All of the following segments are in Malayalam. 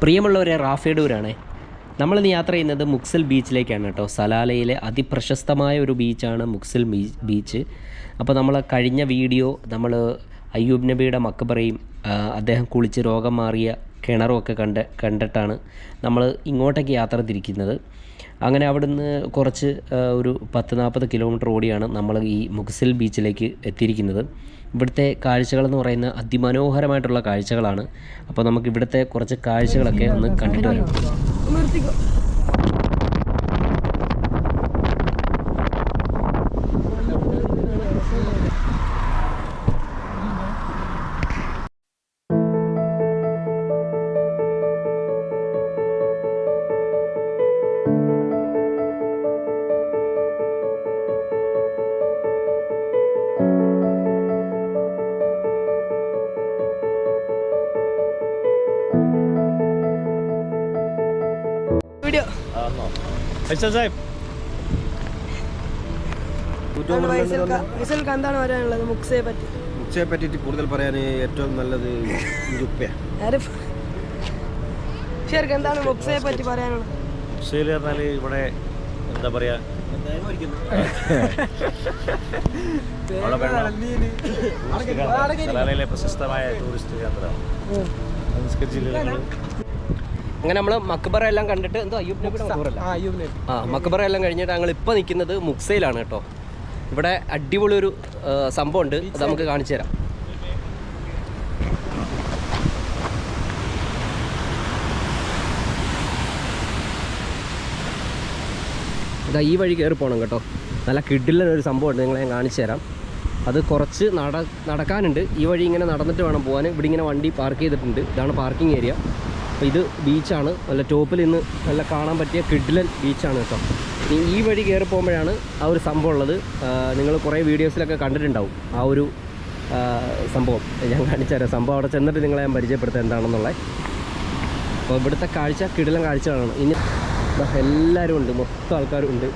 പ്രിയമുള്ളവരെ റാഫേഡൂരാണ് നമ്മളിന്ന് യാത്ര ചെയ്യുന്നത് മുക്സൽ ബീച്ചിലേക്കാണ് കേട്ടോ. സലാലയിലെ അതിപ്രശസ്തമായ ഒരു ബീച്ചാണ് മുക്സൽ ബീച്ച്. അപ്പോൾ നമ്മൾ കഴിഞ്ഞ വീഡിയോ നമ്മൾ അയ്യൂബ് നബിയുടെ മക്കബറയും അദ്ദേഹം കുളിച്ച് രോഗം മാറിയ കിണറുമൊക്കെ കണ്ട് കണ്ടിട്ടാണ് നമ്മൾ ഇങ്ങോട്ടേക്ക് യാത്ര തിരിക്കുന്നത്. അങ്ങനെ അവിടുന്ന് കുറച്ച് ഒരു പത്ത് നാൽപ്പത് കിലോമീറ്റർ ഓടിയാണ് നമ്മൾ ഈ മുക്സിൽ ബീച്ചിലേക്ക് എത്തിയിരിക്കുന്നത്. ഇവിടുത്തെ കാഴ്ചകളെന്ന് പറയുന്ന അതിമനോഹരമായിട്ടുള്ള കാഴ്ചകളാണ്. അപ്പോൾ നമുക്ക് ഇവിടുത്തെ കുറച്ച് കാഴ്ചകളൊക്കെ ഒന്ന് കണ്ടിട്ട് വരാം. ഫൈസൽ സാഹിബ്. എന്താണ് പറയാനുള്ളത് മുക്സയെ പറ്റി? പറ്റിയിട്ട് കൂടുതൽ പറയാൻ ഏറ്റവും നല്ലത് എന്താണ് മുക്സയെ പറ്റി പറയാനുള്ളത്? ഉഷയിൽ പറഞ്ഞാൽ ഇവിടെ എന്താ പറയാ? പ്രശസ്തമായ ടൂറിസ്റ്റ് കേന്ദ്രമാണ് സംസ്കൃത ജില്ലകൾ അങ്ങനെ നമ്മൾ മക്ബറ എല്ലാം കണ്ടിട്ട് എന്തോ അയ്യൂബ് നബിയുടെ മക്ബറല്ല ആ മക്ബറ എല്ലാം കഴിഞ്ഞിട്ട് ഞങ്ങൾ ഇപ്പോൾ നിൽക്കുന്നത് മുക്സയിലാണ് കേട്ടോ. ഇവിടെ അടിപൊളി ഒരു സംഭവം ഉണ്ട് അത് നമുക്ക് കാണിച്ചു തരാം. ഇതാ ഈ വഴി കയറി പോകണം കേട്ടോ. നല്ല കിഡിലൻ ഒരു സംഭവമുണ്ട്. നിങ്ങളെ ഞാൻ കാണിച്ചു തരാം. അത് കുറച്ച് നട നടക്കാനുണ്ട്. ഈ വഴി ഇങ്ങനെ നടന്നിട്ട് വേണം പോകാൻ ഇവിടെ ഇങ്ങനെ വണ്ടി പാർക്ക് ചെയ്തിട്ടുണ്ട്. ഇതാണ് പാർക്കിംഗ് ഏരിയ. അപ്പോൾ ഇത് ബീച്ചാണ്. നല്ല ടോപ്പിൽ ഇന്ന് നല്ല കാണാൻ പറ്റിയ കിഡ്ലൻ ബീച്ചാണ് കേട്ടോ. ഇനി ഈ വഴി കയറി പോകുമ്പോഴാണ് ആ ഒരു സംഭവം ഉള്ളത്. നിങ്ങൾ കുറേ വീഡിയോസിലൊക്കെ കണ്ടിട്ടുണ്ടാവും ആ ഒരു സംഭവം. ഞാൻ കാണിച്ചു തരാം. സംഭവം അവിടെ ചെന്നിട്ട് നിങ്ങളെ ഞാൻ പരിചയപ്പെടുത്തുക എന്താണെന്നുള്ളത്. അപ്പോൾ ഇവിടുത്തെ കാഴ്ച കിടിലൻ കാഴ്ചകളാണ്. ഇനി എല്ലാവരും ഉണ്ട്. മൊത്തം ആൾക്കാരും ഉണ്ട്.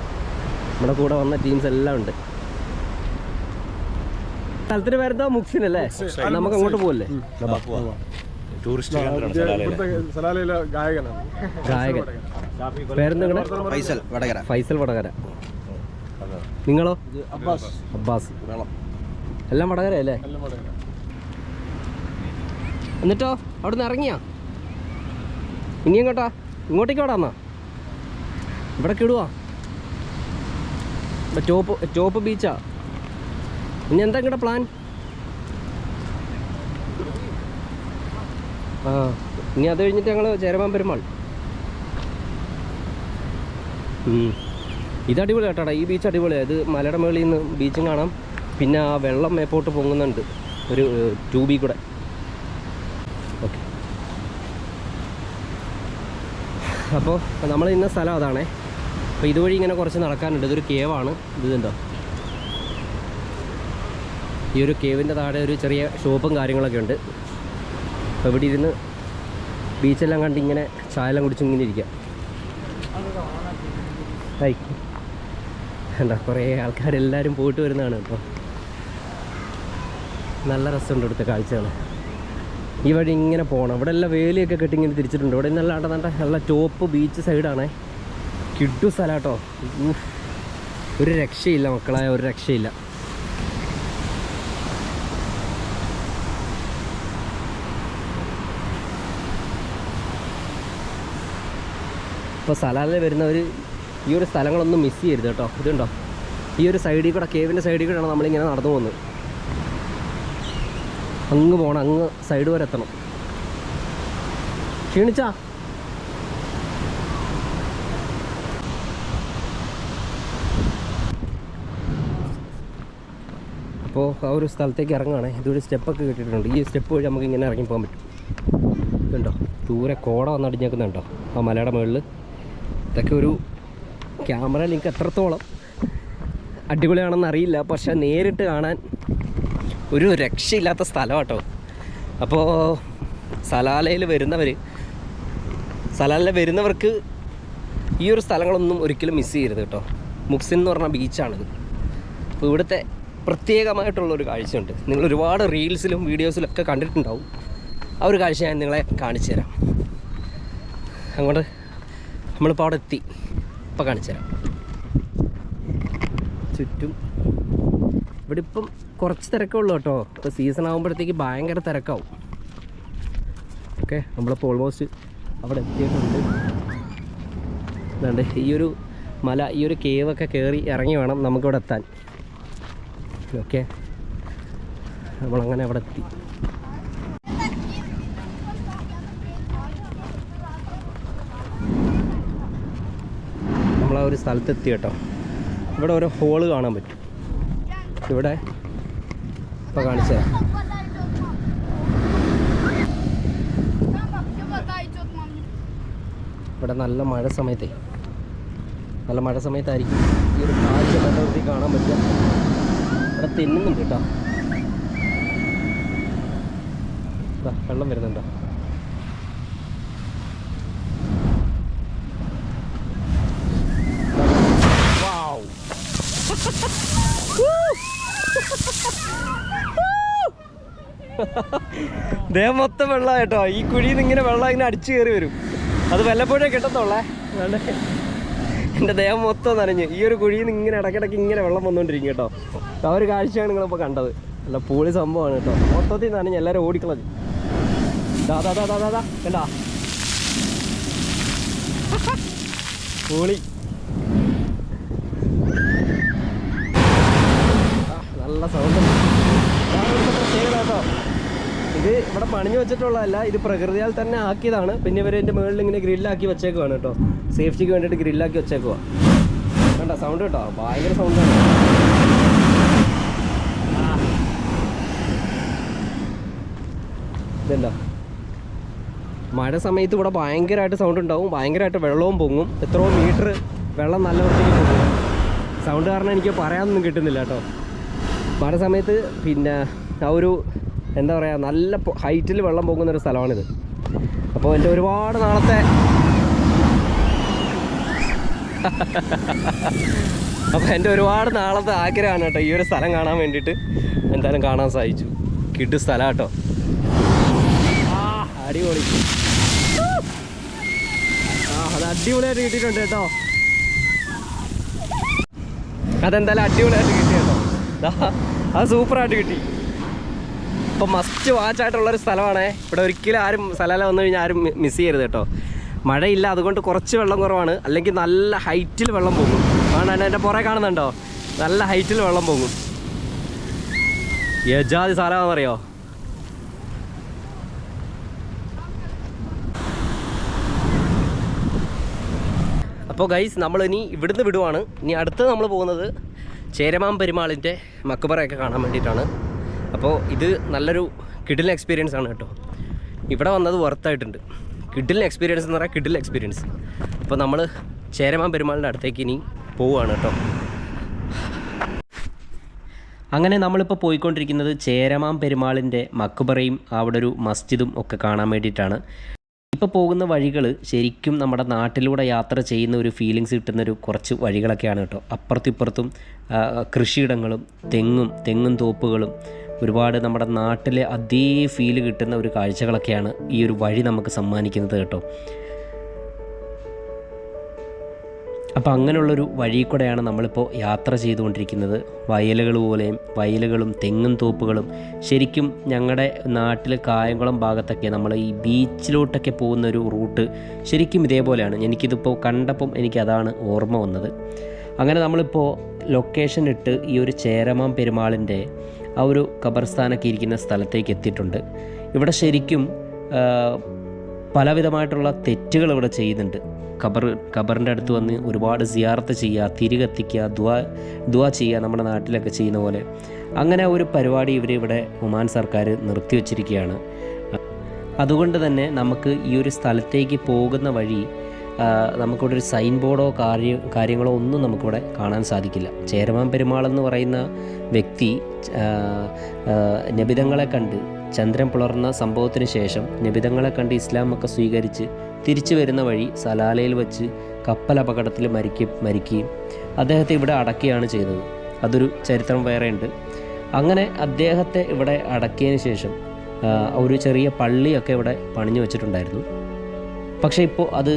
നമ്മുടെ കൂടെ വന്ന ടീംസ് എല്ലാം ഉണ്ട്. സ്ഥലത്തിന് പേരെന്താ? മുക്സിനല്ലേ നമുക്ക് അങ്ങോട്ട് പോകല്ലേ ടൂറിസ്റ്റ് സലാലയിലെ. ഗായകനാണ്. ഗായകൻ. പേരെന്താ ഫൈസൽ വടകര. ഫൈസൽ വടകര. നിങ്ങളോ? അബ്ബാസ്. അബ്ബാസ്. എല്ലാം വടകര അല്ലേ? എന്നിട്ടോ? അവിടെ നിന്ന് ഇറങ്ങിയാ? ഇനി എങ്ങോട്ടാ? ഇങ്ങോട്ടേക്ക് എവിടെ എന്നാ. ഇവിടെ കിടുവാ ഇവിടെ ടോപ്പ് ടോപ്പ് ബീച്ചാ. ഇനി എന്താ ഇങ്ങടെ പ്ലാൻ ഇനി അത് കഴിഞ്ഞിട്ട് ഞങ്ങൾ ചേരമാൻ പെരുമാൾ. ഇത് അടിപൊളി കേട്ടാടാ ഈ ബീച്ച് അടിപൊളിയാണ് ഇത് മലയുടെ മുകളിൽ നിന്ന് ബീച്ചും കാണാം. പിന്നെ ആ വെള്ളം മേപ്പോട്ട് പൊങ്ങുന്നുണ്ട്. ഒരു ട്യൂബിൽ കൂടെ. ഓക്കെ. അപ്പോൾ നമ്മൾ ഇന്ന സ്ഥലം അതാണേ. അപ്പോൾ ഇതുവഴി ഇങ്ങനെ കുറച്ച് നടക്കാനുണ്ട്. ഇതൊരു കേവാണ്. ഇത് കണ്ടോ? ഈ ഒരു കേവിന്റെ താഴെ ഒരു ചെറിയ ഷോപ്പും കാര്യങ്ങളൊക്കെ ഉണ്ട്. അപ്പോൾ ഇവിടെ ഇരുന്ന് ബീച്ചെല്ലാം കണ്ട് ഇങ്ങനെ ചായയെല്ലാം കുടിച്ച് ഇങ്ങനെ ഇരിക്കാം. എന്താ കുറേ ആൾക്കാരെല്ലാവരും പോയിട്ട് വരുന്നതാണ് ഇപ്പോൾ നല്ല രസമുണ്ട് ഇവിടുത്തെ കാഴ്ചകൾ ഈ വഴി ഇങ്ങനെ പോകണം ഇവിടെ എല്ലാം വേലിയൊക്കെ കെട്ടി ഇങ്ങനെ തിരിച്ചിട്ടുണ്ട്. ഇവിടെ നല്ല ആട്ടം നല്ല നല്ല ടോപ്പ് ബീച്ച് സൈഡാണേ. കിഡു സ്ഥലം കേട്ടോ ഒരു രക്ഷയില്ല മക്കളായ ഒരു രക്ഷയില്ല. ഇപ്പോൾ സലാലിൽ വരുന്നവർ ഈ ഒരു സ്ഥലങ്ങളൊന്നും മിസ് ചെയ്യരുത് കേട്ടോ. ഇതുണ്ടോ? ഈ ഒരു സൈഡിൽ കൂടെ കേവിന്റെ സൈഡിൽ കൂടെയാണ് നമ്മളിങ്ങനെ നടന്നു പോകുന്നത്. അങ്ങ് പോകണം അങ്ങ് സൈഡ് വരെ എത്തണം. ക്ഷീണിച്ചാ? അപ്പോൾ ആ ഒരു സ്ഥലത്തേക്ക് ഇറങ്ങുകയാണ്. ഇതൊരു സ്റ്റെപ്പൊക്കെ കിട്ടിയിട്ടുണ്ട്. ഈ സ്റ്റെപ്പ് വഴി നമുക്ക് ഇങ്ങനെ ഇറങ്ങി പോകാൻ പറ്റും. ഇതുണ്ടോ? ദൂരെ കോട വന്നടിഞ്ഞേക്കുന്നുണ്ടോ? ആ മലയുടെ മുകളിൽ ഇതൊക്കെ ഒരു ക്യാമറ നിങ്ങൾക്ക് എത്രത്തോളം അടിപൊളിയാണെന്ന് അറിയില്ല. പക്ഷെ നേരിട്ട് കാണാൻ ഒരു രക്ഷയില്ലാത്ത സ്ഥലമാട്ടോ. അപ്പോൾ സലാലയിൽ വരുന്നവർ സലാലയിൽ വരുന്നവർക്ക് ഈ ഒരു സ്ഥലങ്ങളൊന്നും ഒരിക്കലും മിസ് ചെയ്യരുത് കേട്ടോ. മുക്സിൻ എന്ന് പറഞ്ഞ ബീച്ചാണിത് അപ്പോൾ ഇവിടുത്തെ പ്രത്യേകമായിട്ടുള്ളൊരു കാഴ്ചയുണ്ട്. നിങ്ങൾ ഒരുപാട് റീൽസിലും വീഡിയോസിലും ഒക്കെ കണ്ടിട്ടുണ്ടാവും. ആ ഒരു കാഴ്ച ഞാൻ നിങ്ങളെ കാണിച്ചു തരാം അങ്ങോട്ട് നമ്മളിപ്പോൾ അവിടെ എത്തി. ഇപ്പം കാണിച്ചു തരാം. ചുറ്റും. ഇവിടെ ഇപ്പം കുറച്ച് തിരക്കേ ഉള്ളൂ കേട്ടോ. ഇപ്പോൾ സീസൺ ആകുമ്പോഴത്തേക്ക് ഭയങ്കര തിരക്കാവും. ഓക്കെ നമ്മളിപ്പോൾ ഓൾമോസ്റ്റ് അവിടെ എത്തിയിട്ടുണ്ട്. അതുകൊണ്ട് ഈ ഒരു മല ഈ ഒരു കേവൊക്കെ കയറി ഇറങ്ങി വേണം നമുക്കിവിടെ എത്താൻ. ഓക്കെ നമ്മളങ്ങനെ അവിടെ എത്തി. ഒരു സ്ഥലത്തെത്തി കേട്ടോ. ഇവിടെ ഓരോ ഹോൾ കാണാൻ പറ്റും. ഇവിടെ ഇപ്പോൾ കാണിച്ചു തരാം ഇവിടെ നല്ല മഴ സമയത്തെ. നല്ല മഴ സമയത്തായിരിക്കും. ഈ ഒരു കാഴ്ച വൃത്തി കാണാൻ പറ്റുക. ഇവിടെ തെന്നുന്നുണ്ട് കേട്ടോ. വെള്ളം വരുന്നുണ്ടോ? ദേഹം മൊത്തം വെള്ളം കേട്ടോ. ഈ കുഴിയിൽ നിന്ന് ഇങ്ങനെ വെള്ളം ഇങ്ങനെ അടിച്ചു കയറി വരും. അത് വല്ലപ്പോഴേ കിട്ടത്തുള്ളേ. എന്റെ ദേഹം മൊത്തം നനഞ്ഞ്. ഈ ഒരു കുഴിയിൽ നിന്ന് ഇങ്ങനെ ഇടയ്ക്കിടയ്ക്ക് ഇങ്ങനെ വെള്ളം വന്നുകൊണ്ടിരിക്കും കേട്ടോ. ആ ഒരു കാഴ്ചയാണ് നിങ്ങളിപ്പോൾ കണ്ടത്. അല്ല പൂളി സംഭവമാണ് കേട്ടോ. മൊത്തത്തിൽ നനഞ്ഞ് എല്ലാവരും ഓടിക്കളഞ്ഞു. ദാദാ ദാദാ ദാ ദാ ദാ ദാ. കണ്ടാ? പൂളി. നല്ല സൗണ്ട്. കേട്ടോ. ഇത് ഇവിടെ പണിഞ്ഞു വെച്ചിട്ടുള്ളതല്ല ഇത് പ്രകൃതിയാൽ തന്നെ ആക്കിയതാണ്. പിന്നെ ഇവർ എന്റെ മുകളിൽ ഇങ്ങനെ ഗ്രില്ലാക്കി വെച്ചേക്കുവാണ് കേട്ടോ. സേഫ്റ്റിക്ക് വേണ്ടിയിട്ട് ഗ്രില്ലാക്കി വെച്ചേക്കുവാ. വേണ്ട സൗണ്ട് കേട്ടോ? ഭയങ്കര സൗണ്ടാണ് ഇതെന്താ? മഴ സമയത്ത് ഇവിടെ ഭയങ്കരമായിട്ട് സൗണ്ട് ഉണ്ടാവും. ഭയങ്കരമായിട്ട് വെള്ളവും പൊങ്ങും. എത്രയോ മീറ്റർ വെള്ളം നല്ല വൃത്തിക്ക് പോകും സൗണ്ട് കാരണം എനിക്ക് പറയാനൊന്നും കിട്ടുന്നില്ല കേട്ടോ. മഴ സമയത്ത് പിന്നെ ആ ഒരു എന്താ പറയുക നല്ല ഹൈറ്റിൽ വെള്ളം പോകുന്ന ഒരു സ്ഥലമാണിത്. അപ്പോൾ എന്റെ ഒരുപാട് നാളത്തെ അപ്പോൾ എന്റെ ഒരുപാട് നാളത്തെ ആഗ്രഹമാണ് കേട്ടോ ഈ ഒരു സ്ഥലം കാണാൻ വേണ്ടിയിട്ട്. എന്തായാലും കാണാൻ സാധിച്ചു. കിട്ടു സ്ഥലം കേട്ടോ. അടിപൊളി. ആ അത് അടിപൊളിയായിട്ട് കിട്ടിയിട്ടുണ്ട് കേട്ടോ. അതെന്തായാലും അടിപൊളിയായിട്ട് കിട്ടി കേട്ടോ. അത് സൂപ്പറായിട്ട് കിട്ടി. ഇപ്പം മസ്റ്റ് വാച്ച് ആയിട്ടുള്ള ഒരു സ്ഥലമാണേ. ഇവിടെ ഒരിക്കലും ആരും സ്ഥലം വന്നു കഴിഞ്ഞാൽ ആരും മിസ് ചെയ്യരുത് കേട്ടോ. മഴയില്ല അതുകൊണ്ട് കുറച്ച് വെള്ളം കുറവാണ്. അല്ലെങ്കിൽ നല്ല ഹൈറ്റിൽ വെള്ളം പോകും. അതുകൊണ്ട് എന്റെ പുറകെ കാണുന്നുണ്ടോ? നല്ല ഹൈറ്റിൽ വെള്ളം പോകും. യജാതി സ്ഥലമാണെന്നറിയോ അപ്പോൾ ഗൈസ് ഇനി ഇവിടുന്ന് വിടുവാണ്. ഇനി അടുത്ത് നമ്മൾ പോകുന്നത് ചേരമാൻ പെരുമാളിന്റെ മക്കുപറയൊക്കെ കാണാൻ വേണ്ടിയിട്ടാണ്. അപ്പോൾ ഇത് നല്ലൊരു കിഡിൽ എക്സ്പീരിയൻസ് ആണ് കേട്ടോ. ഇവിടെ വന്നത് വർത്തായിട്ടുണ്ട് കിഡിൽ എക്സ്പീരിയൻസ് എന്ന് പറയാൻ കിഡിൽ എക്സ്പീരിയൻസ് അപ്പോൾ നമ്മൾ ചേരമാൻ പെരുമാളിന്റെ അടുത്തേക്ക് ഇനി പോവുകയാണ് കേട്ടോ. അങ്ങനെ നമ്മളിപ്പോൾ പോയിക്കൊണ്ടിരിക്കുന്നത് ചേരമാം പെരുമാളിന്റെ മക്കുബറയും അവിടെ ഒരു മസ്ജിദും ഒക്കെ കാണാൻ വേണ്ടിയിട്ടാണ്. ഇപ്പോൾ പോകുന്ന വഴികൾ ശരിക്കും നമ്മുടെ നാട്ടിലൂടെ യാത്ര ചെയ്യുന്ന ഒരു ഫീലിങ്സ് കിട്ടുന്ന ഒരു കുറച്ച് വഴികളൊക്കെയാണ് കേട്ടോ. അപ്പുറത്തും ഇപ്പുറത്തും കൃഷിയിടങ്ങളും തെങ്ങും തെങ്ങും തോപ്പുകളും ഒരുപാട് നമ്മുടെ നാട്ടിലെ അതേ ഫീൽ കിട്ടുന്ന ഒരു കാഴ്ചകളൊക്കെയാണ് ഈ ഒരു വഴി നമുക്ക് സമ്മാനിക്കുന്നത് കേട്ടോ. അപ്പോൾ അങ്ങനെയുള്ളൊരു വഴി കൂടെയാണ് നമ്മളിപ്പോൾ യാത്ര ചെയ്തുകൊണ്ടിരിക്കുന്നത്. വയലുകൾ പോലെയും വയലുകളും തെങ്ങും തോപ്പുകളും. ശരിക്കും ഞങ്ങളുടെ നാട്ടിൽ കായംകുളം ഭാഗത്തൊക്കെ നമ്മൾ ഈ ബീച്ചിലോട്ടൊക്കെ പോകുന്ന ഒരു റൂട്ട് ശരിക്കും ഇതേപോലെയാണ്. എനിക്കിതിപ്പോൾ കണ്ടപ്പം എനിക്കതാണ് ഓർമ്മ വന്നത്. അങ്ങനെ നമ്മളിപ്പോൾ ലൊക്കേഷൻ ഇട്ട് ഈ ഒരു ചേരമാം പെരുമാളിന്റെ ആ ഒരു ഖബർസ്ഥാനൊക്കെ ഇരിക്കുന്ന സ്ഥലത്തേക്ക് എത്തിയിട്ടുണ്ട്. ഇവിടെ ശരിക്കും പലവിധമായിട്ടുള്ള തെറ്റുകൾ ഇവിടെ ചെയ്യുന്നുണ്ട്. ഖബർ ഖബറിന്റെ അടുത്ത് വന്ന് ഒരുപാട് സിയാർത്ത് ചെയ്യുക തിരികത്തിക്കുക ദുവാ ദുവാ ചെയ്യുക നമ്മുടെ നാട്ടിലൊക്കെ ചെയ്യുന്ന പോലെ. അങ്ങനെ ഒരു പരിപാടി ഇവർ ഇവിടെ ഒമാൻ സർക്കാർ നിർത്തിവെച്ചിരിക്കുകയാണ്. അതുകൊണ്ട് തന്നെ നമുക്ക് ഈ ഒരു സ്ഥലത്തേക്ക് പോകുന്ന വഴി നമുക്കിവിടെ ഒരു സൈൻ ബോർഡോ കാര്യ കാര്യങ്ങളോ ഒന്നും നമുക്കിവിടെ കാണാൻ സാധിക്കില്ല. ചേരമാൻ പെരുമാൾ എന്ന് പറയുന്ന വ്യക്തി നബിതങ്ങളെ കണ്ട് ചന്ദ്രൻ പുലർന്ന സംഭവത്തിന് ശേഷം നബിതങ്ങളെ കണ്ട് ഇസ്ലാമൊക്കെ സ്വീകരിച്ച് തിരിച്ചു വരുന്ന വഴി സലാലയിൽ വച്ച് കപ്പൽ അപകടത്തിൽ മരിക്കും മരിക്കുകയും അദ്ദേഹത്തെ ഇവിടെ അടക്കുകയാണ് ചെയ്തത്. അതൊരു ചരിത്രം വേറെയുണ്ട്. അങ്ങനെ അദ്ദേഹത്തെ ഇവിടെ അടക്കിയതിന് ശേഷം ഒരു ചെറിയ പള്ളിയൊക്കെ ഇവിടെ പണിഞ്ഞു വെച്ചിട്ടുണ്ടായിരുന്നു. പക്ഷേ ഇപ്പോൾ അത്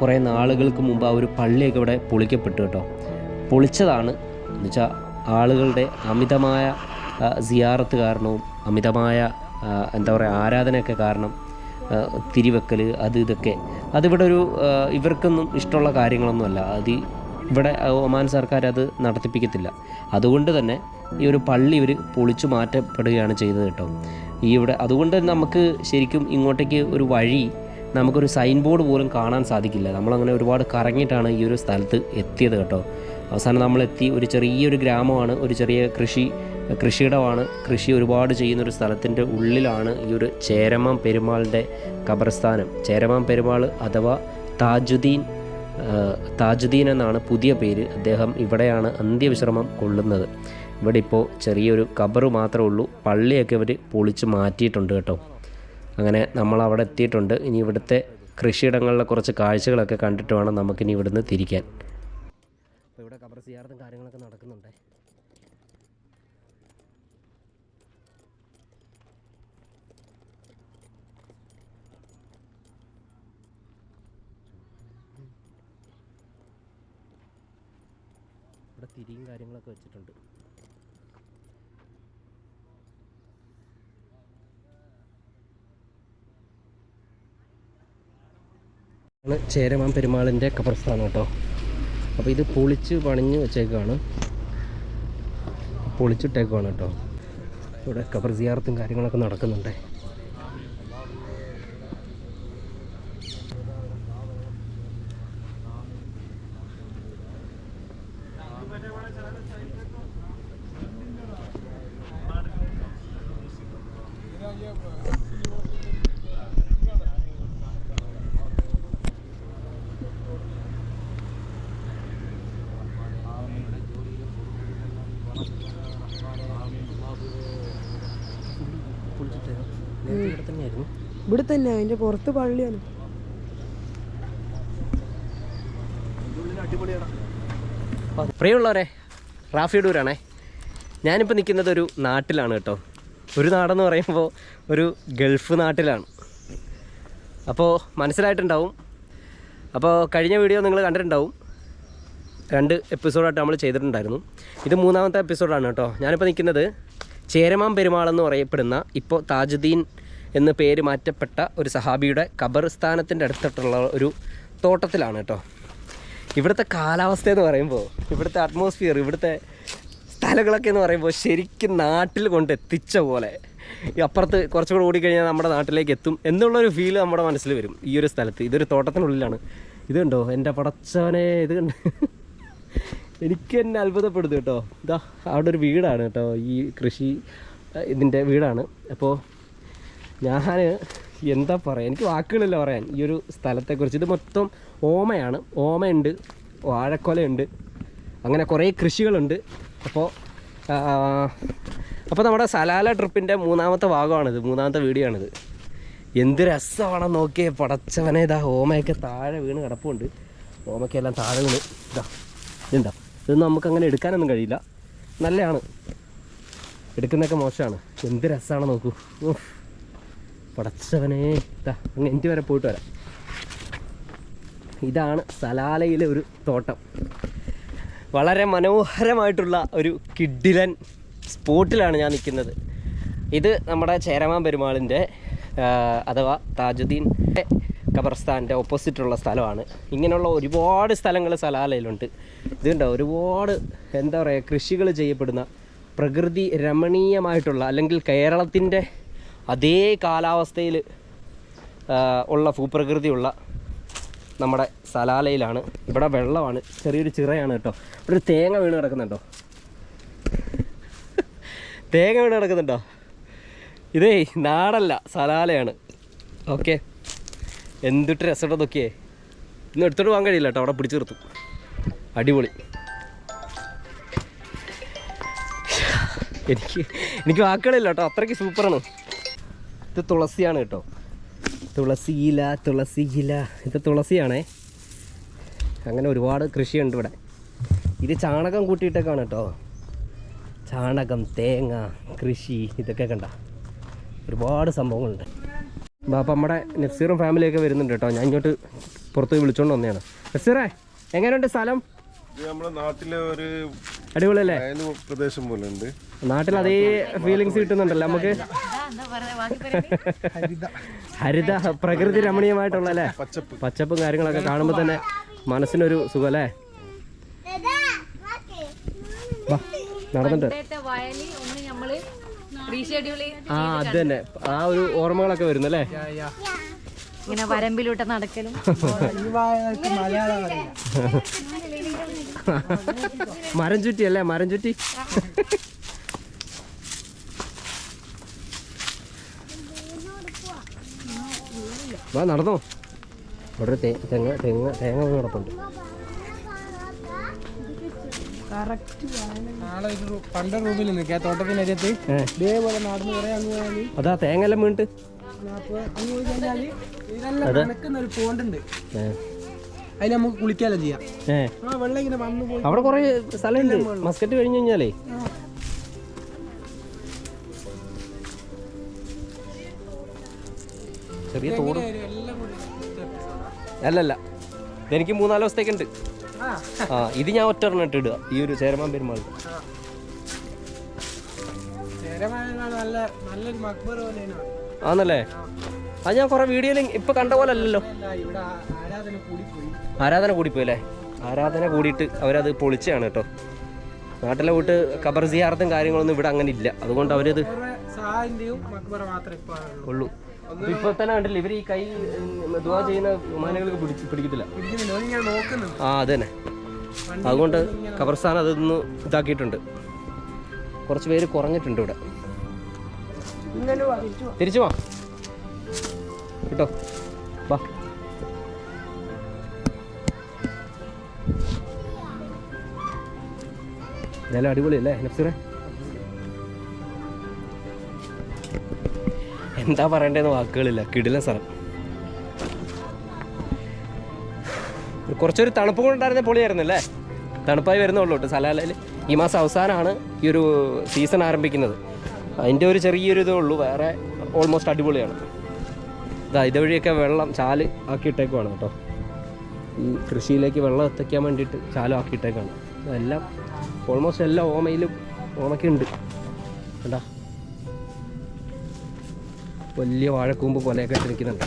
കുറേ നാളുകൾക്ക് മുമ്പ് ആ ഒരു പള്ളിയൊക്കെ ഇവിടെ പൊളിക്കപ്പെട്ടു കേട്ടോ. പൊളിച്ചതാണ്. എന്നുവെച്ചാൽ ആളുകളുടെ അമിതമായ സിയാറത്ത് കാരണവും അമിതമായ എന്താ പറയുക ആരാധനയൊക്കെ കാരണം തിരിവെക്കൽ അത് ഇതൊക്കെ. അതിവിടെ ഒരു ഇവർക്കൊന്നും ഇഷ്ടമുള്ള കാര്യങ്ങളൊന്നുമല്ല. അത് ഇവിടെ ഒമാൻ സർക്കാർ അത് നടത്തിപ്പിക്കത്തില്ല. അതുകൊണ്ട് തന്നെ ഈ ഒരു പള്ളി ഇവർ പൊളിച്ചു മാറ്റപ്പെടുകയാണ് ചെയ്തത് കേട്ടോ. ഈ ഇവിടെ അതുകൊണ്ട് തന്നെ നമുക്ക് ശരിക്കും ഇങ്ങോട്ടേക്ക് ഒരു വഴി നമുക്കൊരു സൈൻ ബോർഡ് പോലും കാണാൻ സാധിക്കില്ല. നമ്മളങ്ങനെ ഒരുപാട് കറങ്ങിയിട്ടാണ് ഈ ഒരു സ്ഥലത്ത് എത്തിയത് കേട്ടോ. അവസാനം നമ്മളെത്തി ഒരു ചെറിയൊരു ഗ്രാമമാണ് ഒരു ചെറിയ കൃഷി കൃഷിയിടമാണ്. കൃഷി ഒരുപാട് ചെയ്യുന്നൊരു സ്ഥലത്തിന്റെ ഉള്ളിലാണ് ഈ ഒരു ചേരമാം പെരുമാളിന്റെ ഖബർസ്ഥാനം ചേരമാം പെരുമാൾ അഥവാ താജുദ്ദീൻ താജുദ്ദീൻ എന്നാണ് പുതിയ പേര്. അദ്ദേഹം ഇവിടെയാണ് അന്ത്യവിശ്രമം കൊള്ളുന്നത്. ഇവിടെ ഇപ്പോൾ ചെറിയൊരു കബറ് മാത്രമേ ഉള്ളൂ. പള്ളിയൊക്കെ ഇവർ പൊളിച്ച് മാറ്റിയിട്ടുണ്ട് കേട്ടോ. അങ്ങനെ നമ്മൾ അവിടെ എത്തിയിട്ടുണ്ട്. ഇനി ഇവിടുത്തെ കൃഷിയിടങ്ങളിലെ കുറച്ച് കാഴ്ചകളൊക്കെ കണ്ടിട്ട് വേണം നമുക്കിനി ഇവിടുന്ന് തിരിക്കാൻ. അപ്പോൾ ഇവിടെ കബർ സിയാർത്തും കാര്യങ്ങളൊക്കെ നടക്കുന്നുണ്ട്. ഇവിടെ തിരിയും കാര്യങ്ങളൊക്കെ വെച്ചിട്ടുണ്ട്. ചേരമാൻ പെരുമാളിന്റെ കബർസ്ഥാനം കേട്ടോ അപ്പോൾ ഇത് പൊളിച്ച് പണിഞ്ഞ് വെച്ചേക്കാണ്. പൊളിച്ചിട്ടേക്കുവാണ് കേട്ടോ. ഇവിടെ കബർ സിയാർത്തും കാര്യങ്ങളൊക്കെ നടക്കുന്നുണ്ട്. ഇവിടെ തന്നെയായിരുന്നു ഇവിടെ തന്നെ അതിന്റെ പുറത്ത് പള്ളിയാണ്. പ്രിയമുള്ളവരെ റാഫി ഡൂരാണേ ഞാനിപ്പോൾ നിൽക്കുന്നത് ഒരു നാട്ടിലാണ് കേട്ടോ. ഒരു നാടെന്ന് പറയുമ്പോൾ ഒരു ഗൾഫ് നാട്ടിലാണ്. അപ്പോൾ മനസ്സിലായിട്ടുണ്ടാവും. അപ്പോൾ കഴിഞ്ഞ വീഡിയോ നിങ്ങൾ കണ്ടിട്ടുണ്ടാവും. രണ്ട് എപ്പിസോഡായിട്ട് നമ്മൾ ചെയ്തിട്ടുണ്ടായിരുന്നു. ഇത് മൂന്നാമത്തെ എപ്പിസോഡാണ് കേട്ടോ. ഞാനിപ്പോൾ നിൽക്കുന്നത് ചേരമാം പെരുമാളെന്ന് പറയപ്പെടുന്ന ഇപ്പോൾ താജുദ്ദീൻ എന്ന് പേര് മാറ്റപ്പെട്ട ഒരു സഹാബിയുടെ ഖബർസ്ഥാനത്തിന്റെ അടുത്തിട്ടുള്ള ഒരു തോട്ടത്തിലാണ് കേട്ടോ. ഇവിടുത്തെ കാലാവസ്ഥ എന്ന് പറയുമ്പോൾ ഇവിടുത്തെ അറ്റ്മോസ്ഫിയർ ഇവിടുത്തെ സ്ഥലങ്ങളൊക്കെ എന്ന് പറയുമ്പോൾ ശരിക്കും നാട്ടിൽ കൊണ്ട് എത്തിച്ച പോലെ. ഈ അപ്പുറത്ത് കുറച്ചുകൂടെ ഓടിക്കഴിഞ്ഞാൽ നമ്മുടെ നാട്ടിലേക്ക് എത്തും എന്നുള്ളൊരു ഫീൽ നമ്മുടെ മനസ്സിൽ വരും. ഈ ഒരു സ്ഥലത്ത് ഇതൊരു തോട്ടത്തിനുള്ളിലാണ്. ഇത് കണ്ടോ? എന്റെ പടച്ചവനെ ഇത് കണ്ട്. എനിക്ക് തന്നെ അത്ഭുതപ്പെടുത്തു കേട്ടോ. ഇതാ അവിടെ ഒരു വീടാണ് കേട്ടോ. ഈ കൃഷി ഇതിന്റെ വീടാണ്. അപ്പോൾ ഞാൻ എന്താ പറയുക എനിക്ക് വാക്കുകളില്ല പറയാൻ. ഈ ഒരു സ്ഥലത്തെക്കുറിച്ച്. ഇത് മൊത്തം ഓമയാണ്. ഓമയുണ്ട് വാഴക്കൊലയുണ്ട് അങ്ങനെ കുറേ കൃഷികളുണ്ട്. അപ്പോൾ അപ്പോൾ നമ്മുടെ സലാല ട്രിപ്പിന്റെ മൂന്നാമത്തെ ഭാഗമാണിത് മൂന്നാമത്തെ വീഡിയോ ആണിത് എന്ത് രസമാണെന്ന് നോക്കിയേ പടച്ചവനെ ഇതാ ഓമയൊക്കെ താഴെ വീണ് കിടപ്പുണ്ട്. ഓമയ്ക്കെല്ലാം താഴെ വീണ്. ഇതാ ഇതുണ്ടോ? ഇതൊന്നും നമുക്ക് അങ്ങനെ എടുക്കാനൊന്നും കഴിയില്ല. നല്ലതാണ്. എടുക്കുന്നതൊക്കെ മോശമാണ്. എന്ത് രസമാണ് നോക്കൂ. പടച്ചവനെ ഇതാ അങ്ങ് എന്റെ വരെ പോയിട്ട് വരാം. ഇതാണ് സലാലയിലെ ഒരു തോട്ടം. വളരെ മനോഹരമായിട്ടുള്ള ഒരു കിഡിലൻ സ്പോട്ടിലാണ് ഞാൻ നിൽക്കുന്നത്. ഇത് നമ്മുടെ ചേരമാൻ പെരുമാളിന്റെ അഥവാ താജുദ്ദീന്റെ ഖബർസ്ഥാന്റെ ഓപ്പോസിറ്റുള്ള സ്ഥലമാണ്. ഇങ്ങനെയുള്ള ഒരുപാട് സ്ഥലങ്ങൾ സലാലയിലുണ്ട്. ഇതുണ്ടോ ഒരുപാട് എന്താ പറയുക കൃഷികൾ ചെയ്യപ്പെടുന്ന പ്രകൃതി രമണീയമായിട്ടുള്ള അല്ലെങ്കിൽ കേരളത്തിന്റെ അതേ കാലാവസ്ഥയിൽ ഉള്ള ഭൂപ്രകൃതിയുള്ള നമ്മുടെ സലാലയിലാണ്. ഇവിടെ വെള്ളമാണ്. ചെറിയൊരു ചിറയാണ് കേട്ടോ. ഇവിടെ തേങ്ങ വീണ് കിടക്കുന്നുണ്ടോ? തേങ്ങ വീണ് കിടക്കുന്നുണ്ടോ? ഇതേ നാടല്ല സലാലയാണ്. ഓക്കെ. എന്തിട്ട് രസമുണ്ടോ നോക്കിയേ? ഇന്ന് എടുത്തോട്ട് പോകാൻ കഴിയില്ല കേട്ടോ. അവിടെ പിടിച്ചു നിർത്തും. അടിപൊളി. എനിക്ക് എനിക്ക് വാക്കുകളില്ല കേട്ടോ. അത്രയ്ക്ക് സൂപ്പറാണ് ഇത് തുളസിയാണ് കേട്ടോ. തുളസി ഇല ഇത് തുളസിയാണേ. അങ്ങനെ ഒരുപാട് കൃഷിയുണ്ട് ഇവിടെ. ഇത് ചാണകം കൂട്ടിയിട്ടൊക്കെയാണ് കേട്ടോ. ചാണകം തേങ്ങ കൃഷി ഇതൊക്കെ കണ്ട. ഒരുപാട് സംഭവങ്ങളുണ്ട്. അപ്പം നമ്മുടെ നഫ്സീറും ഫാമിലിയൊക്കെ വരുന്നുണ്ട് കേട്ടോ. ഞാൻ ഇങ്ങോട്ട് പുറത്ത് പോയി വിളിച്ചോണ്ട് വന്നതാണ്. നഫ്സീറേ എങ്ങനെയുണ്ട് സ്ഥലം? നമ്മുടെ നാട്ടിലെ ഒരു അടിപൊളിയല്ലേ? പ്രദേശം പോലെ ഉണ്ട് നാട്ടിൽ അതേ ഫീലിങ്സ് കിട്ടുന്നുണ്ടല്ലോ നമുക്ക്. ഹരിത. പ്രകൃതി രമണീയമായിട്ടുള്ള അല്ലേ പച്ചപ്പും കാര്യങ്ങളൊക്കെ കാണുമ്പോൾ തന്നെ മനസ്സിനൊരു സുഖം അല്ലേ നടന്നിട്ട്. ആ അത് തന്നെ. ആ ഒരു ഓർമ്മകളൊക്കെ വരുന്നല്ലേ? ഇങ്ങനെ വരമ്പിലൂട്ട് നടക്കലും. മരം ചുറ്റി അല്ലേ മരം ചുറ്റി? വാ നടന്നോ. ഇവിടെ ഒരു തേ- തെങ്ങ തെങ്ങ തേങ്ങ വീണ് കിടപ്പുണ്ട്. നാളെ ഒരു റൂ- പണ്ട് റൂമിൽ നിൽക്കുക തോട്ടത്തിനരിയത്ത് ഇതേപോലെ നടന്ന് കുറെ അങ്ങ് പോയാൽ അതാ തേങ്ങ എല്ലാം വീണിട്ട്. അപ്പോൾ അങ്ങ് പോയി കഴിഞ്ഞാൽ ഇതെല്ലാം നടക്കുന്ന ഒരു പോണ്ടുണ്ട് അതിൽ നമുക്ക് കുളിക്കാലോ ചെയ്യാം. ആ വെള്ളം ഇങ്ങനെ വന്നു പോയി. അവിടെ കുറേ സ്ഥലമുണ്ട് മസ്കറ്റ് കഴിഞ്ഞ് കഴിഞ്ഞാലേ. ചെറിയ തോട് അല്ലല്ല. എനിക്ക് മൂന്നാൽ ദിവസത്തേക്ക് ഉണ്ട് ആ ഇത് ഞാൻ ഒറ്റ ഒരെണ്ണം ഇട്ട് ഇടുക ഈ ഒരു ചേരമാൻ പെരുമാൾ. ആന്നല്ലേ അത് ഞാൻ കുറെ വീഡിയോയിൽ ഇപ്പൊ കണ്ട പോലെ അല്ലല്ലോ. ആരാധന കൂടിപ്പോയി. അല്ലേ? ആരാധന കൂടിയിട്ട് അവരത് പൊളിച്ചാണ് കേട്ടോ. നാട്ടിലെ വീട്ട് ഖബർ സിയാർത്തും കാര്യങ്ങളൊന്നും ഇവിടെ അങ്ങനെ ഇല്ല. അതുകൊണ്ട് അവരത് ഉള്ളൂ. ഇപ്പൊ തന്നെ കണ്ടില്ല ഇവർ ഈ കൈ ദുവാ ചെയ്യുന്ന വിമാനങ്ങൾക്ക് പിടിച്ച് പിടിക്കത്തില്ല. ആ അത് തന്നെ. അതുകൊണ്ട് ഖബർസ്ഥാൻ അതൊന്ന് ഇതാക്കിയിട്ടുണ്ട്. കുറച്ച് പേര് കുറഞ്ഞിട്ടുണ്ട് ഇവിടെ. തിരിച്ചു വാ. കേട്ടോ. വാ. ഇതെല്ലാം അടിപൊളിയല്ലേ നഫ്സീറെ എന്താ പറയണ്ടേന്ന് വാക്കുകളില്ല. കിടിലൻ സ്ഥലം കുറച്ചൊരു തണുപ്പ് കൊണ്ടുണ്ടായിരുന്ന പൊളിയായിരുന്നല്ലേ തണുപ്പായി വരുന്നുള്ളൂ കേട്ടോ സലാലയിൽ. ഈ മാസം അവസാനമാണ് ഈ ഒരു സീസൺ ആരംഭിക്കുന്നത്. അതിന്റെ ഒരു ചെറിയൊരു ഇതേ ഉള്ളൂ വേറെ ഓൾമോസ്റ്റ് അടിപൊളിയാണ്. ഇതാ ഇതുവഴിയൊക്കെ വെള്ളം ചാൽ ആക്കിയിട്ടേക്കുവാണ് കേട്ടോ. ഈ കൃഷിയിലേക്ക് വെള്ളം എത്തിക്കാൻ വേണ്ടിയിട്ട് ചാലും ആക്കിയിട്ടേക്കാണ്. എല്ലാം ഓൾമോസ്റ്റ് എല്ലാ ഓമയിലും ഓമയ്ക്കുണ്ട് കണ്ടാ? വലിയ വാഴക്കൂമ്പ് കൊലയൊക്കെ ഇട്ടിരിക്കുന്നുണ്ട്.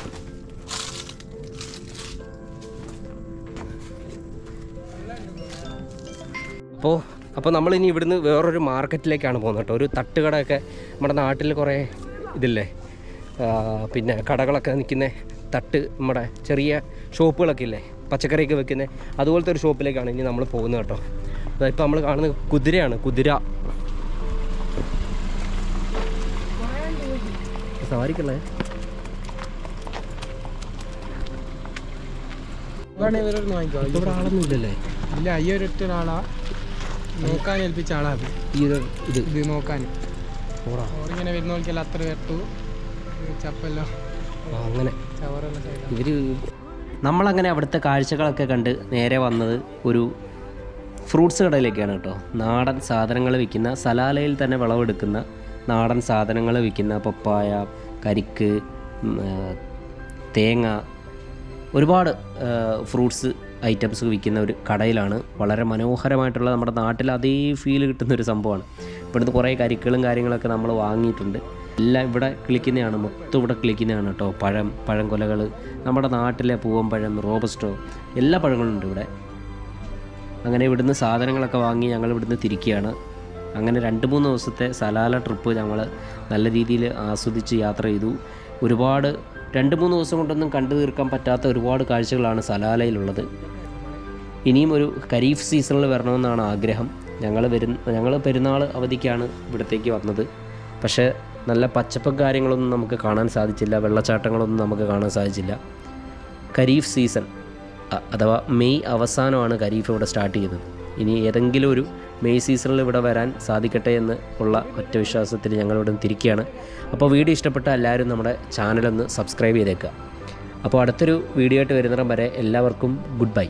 അപ്പോൾ അപ്പോൾ നമ്മളിനി ഇവിടുന്ന് വേറൊരു മാർക്കറ്റിലേക്കാണ് പോകുന്നത് കേട്ടോ. ഒരു തട്ടുകടയൊക്കെ നമ്മുടെ നാട്ടിൽ കുറേ ഇതില്ലേ? പിന്നെ കടകളൊക്കെ നിൽക്കുന്ന തട്ട് നമ്മുടെ ചെറിയ ഷോപ്പുകളൊക്കെ ഇല്ലേ? പച്ചക്കറിയൊക്കെ വെക്കുന്നത് അതുപോലത്തെ ഒരു ഷോപ്പിലേക്കാണ് ഇനി നമ്മൾ പോകുന്നത് കേട്ടോ. ഇപ്പോൾ നമ്മൾ കാണുന്നത് കുതിരയാണ് കുതിര. സവാരിക്കല്ലേ? ഇവിടെ ആളൊന്നും ഇല്ലല്ലേ? ഇല്ല ഈ ഒരൊറ്റ ഒരാളാ. നോക്കാൻ ഏൽപ്പിച്ച ആളാ ഇത്. ഇത് നോക്കാൻ. ഇങ്ങനെ അത്ര വെട്ടു. ചപ്പല്ലോ അങ്ങനെ. ഇവർ നമ്മളങ്ങനെ അവിടുത്തെ കാഴ്ചകളൊക്കെ കണ്ട് നേരെ വന്നത് ഒരു ഫ്രൂട്ട്സ് കടയിലേക്കാണ് കേട്ടോ. നാടൻ സാധനങ്ങൾ വിൽക്കുന്ന സലാലയിൽ തന്നെ വിളവെടുക്കുന്ന നാടൻ സാധനങ്ങൾ വിൽക്കുന്ന പപ്പായ കരിക്ക് തേങ്ങ ഒരുപാട് ഫ്രൂട്ട്സ് ഐറ്റംസ് വിൽക്കുന്ന ഒരു കടയിലാണ്. വളരെ മനോഹരമായിട്ടുള്ള നമ്മുടെ നാട്ടിൽ അതേ ഫീൽ കിട്ടുന്ന ഒരു സംഭവമാണ്. ഇവിടുന്ന് കുറേ കരിക്കുകളും കാര്യങ്ങളൊക്കെ നമ്മൾ വാങ്ങിയിട്ടുണ്ട്. എല്ലാം ഇവിടെ കിളിക്കുന്നതാണ് മൊത്തം ഇവിടെ കിളിക്കുന്നതാണ് കേട്ടോ. പഴം പഴംകൊലകൾ നമ്മുടെ നാട്ടിലെ പൂവമ്പഴം റോബസ്റ്റോ എല്ലാ പഴങ്ങളും ഉണ്ട് ഇവിടെ. അങ്ങനെ ഇവിടുന്ന് സാധനങ്ങളൊക്കെ വാങ്ങി ഞങ്ങൾ ഇവിടുന്ന് തിരിക്കുകയാണ്. അങ്ങനെ രണ്ട് മൂന്ന് ദിവസത്തെ സലാല ട്രിപ്പ് ഞങ്ങൾ നല്ല രീതിയിൽ ആസ്വദിച്ച് യാത്ര ചെയ്തു. ഒരുപാട് രണ്ട് മൂന്ന് ദിവസം കൊണ്ടൊന്നും കണ്ടു തീർക്കാൻ പറ്റാത്ത ഒരുപാട് കാഴ്ചകളാണ് സലാലയിലുള്ളത്. ഇനിയും ഒരു ഖരീഫ് സീസണിൽ വരണമെന്നാണ് ആഗ്രഹം. ഞങ്ങൾ വരുന്ന ഞങ്ങൾ പെരുന്നാൾ അവധിക്കാണ് ഇവിടത്തേക്ക് വന്നത്. പക്ഷേ നല്ല പച്ചപ്പ് കാര്യങ്ങളൊന്നും നമുക്ക് കാണാൻ സാധിച്ചില്ല. വെള്ളച്ചാട്ടങ്ങളൊന്നും നമുക്ക് കാണാൻ സാധിച്ചില്ല. ഖരീഫ് സീസൺ അഥവാ മെയ് അവസാനമാണ് ഖരീഫ് ഇവിടെ സ്റ്റാർട്ട് ചെയ്യുന്നത്. ഇനി ഏതെങ്കിലും ഒരു മെയ് സീസണിൽ ഇവിടെ വരാൻ സാധിക്കട്ടെ എന്ന് ഉള്ള ഒറ്റ വിശ്വാസത്തിൽ ഞങ്ങളിവിടെ നിന്ന് തിരിക്കുകയാണ്. അപ്പോൾ വീഡിയോ ഇഷ്ടപ്പെട്ട എല്ലാവരും നമ്മുടെ ചാനലൊന്ന് സബ്സ്ക്രൈബ് ചെയ്തേക്കുക. അപ്പോൾ അടുത്തൊരു വീഡിയോ ആയിട്ട് വരുന്നിടം വരെ എല്ലാവർക്കും ഗുഡ് ബൈ.